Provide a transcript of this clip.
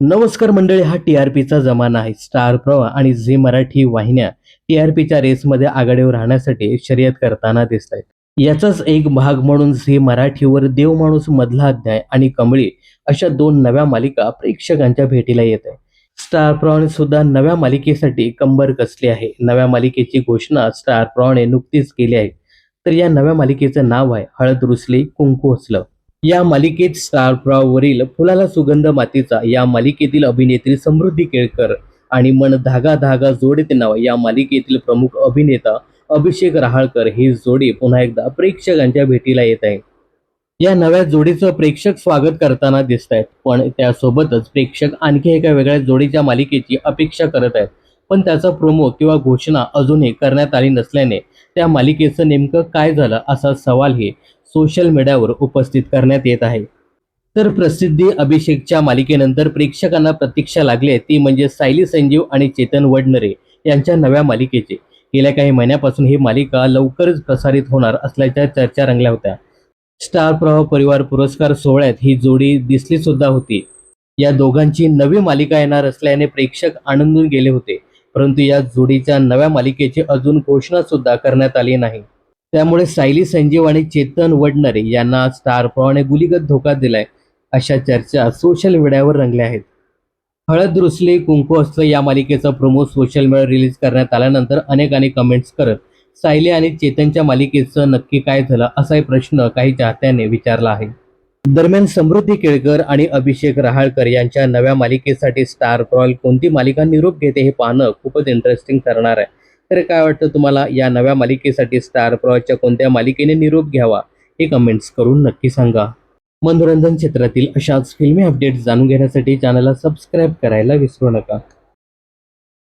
नमस्कार मंडळी हा टी आर पीचा जमाना आहे. स्टार प्रवा आणि झी मराठी वाहिन्या टी आर पीच्या रेसमध्ये आघाडीवर राहण्यासाठी शर्यत करताना दिसत आहेत याचाच एक भाग म्हणून झी मराठीवर देव माणूस मधला अध्याय आणि कमळी अशा दोन नव्या मालिका प्रेक्षकांच्या भेटीला येत आहे स्टार प्रवाहने सुद्धा नव्या मालिकेसाठी कंबर कसली आहे? नव्या मालिकेची घोषणा स्टार प्रवाहने नुकतीच केली आहे. तर या नव्या मालिकेचं नाव आहे हळद रुसली कुंकू हसलं. या मालिकेत स्टारप्रावरील फुलाला सुगंध मातीचा या मालिकेतील अभिनेत्री समृद्धी केळकर आणि मन धागा धागा जोडीत नाव या मालिकेतील प्रमुख अभिनेता अभिषेक रहाळकर ही जोडी पुन्हा एकदा प्रेक्षकांच्या भेटीला येत आहे. या नव्या जोडीचं प्रेक्षक स्वागत करताना दिसत आहेत पण त्यासोबतच प्रेक्षक आणखी एका वेगळ्या जोडीच्या मालिकेची अपेक्षा करत आहेत. पण त्याचा प्रोमो किंवा घोषणा अजूनही करण्यात आली नसल्याने त्या मालिकेचं नेमकं काय झालं असा सवालही सोशल मीडियावर उपस्थित करण्यात येत आहे. तर प्रसिद्धी अभिषेकच्या मालिकेनंतर प्रेक्षकांना प्रतीक्षा लागली आहे. ती म्हणजे सायली संजीव आणि चेतन वडनरे यांच्या नव्या मालिकेची. गेल्या काही महिन्यापासून ही मालिका लवकरच प्रसारित होणार असल्याच्या चर्चा रंगल्या होत्या. स्टार प्रवाह परिवार पुरस्कार सोहळ्यात ही जोडी दिसली सुद्धा होती. या दोघांची नवी मालिका येणार असल्याने प्रेक्षक आनंदून गेले होते. परंतु या जोडीच्या नव्या मालिकेची अजून घोषणा सुद्धा करण्यात आली नाही. त्यामुळे सायली संजीव आणि चेतन वडनरे यांना स्टार प्रवाहाने गुलीगत धोका दिलाय अशा चर्चा सोशल मीडियावर रंगल्या आहेत. हळद रुसले कुंकू असलं या मालिकेचा प्रोमो सोशल मीडियावर रिलीज करण्यात आल्यानंतर अनेकांनी कमेंट्स करत सायली आणि चेतनच्या मालिकेचं नक्की काय झालं असाही प्रश्न काही चाहत्यांनी विचारला आहे. दरम्यान समृद्धी केळकर आणि अभिषेक रहाळकर यांच्या नव्या मालिकेसाठी स्टार प्रॉल कोणती मालिका निरोप घेते हे पाहणं खूपच इंटरेस्टिंग ठरणार आहे. तर काय वाटतं तुम्हाला या नव्या मालिकेसाठी स्टार प्रॉलच्या कोणत्या मालिकेने निरोप घ्यावा हे कमेंट्स करून नक्की सांगा. मनोरंजन क्षेत्रातील अशाच फिल्मी अपडेट्स जाणून घेण्यासाठी चॅनलला सबस्क्राईब करायला विसरू नका.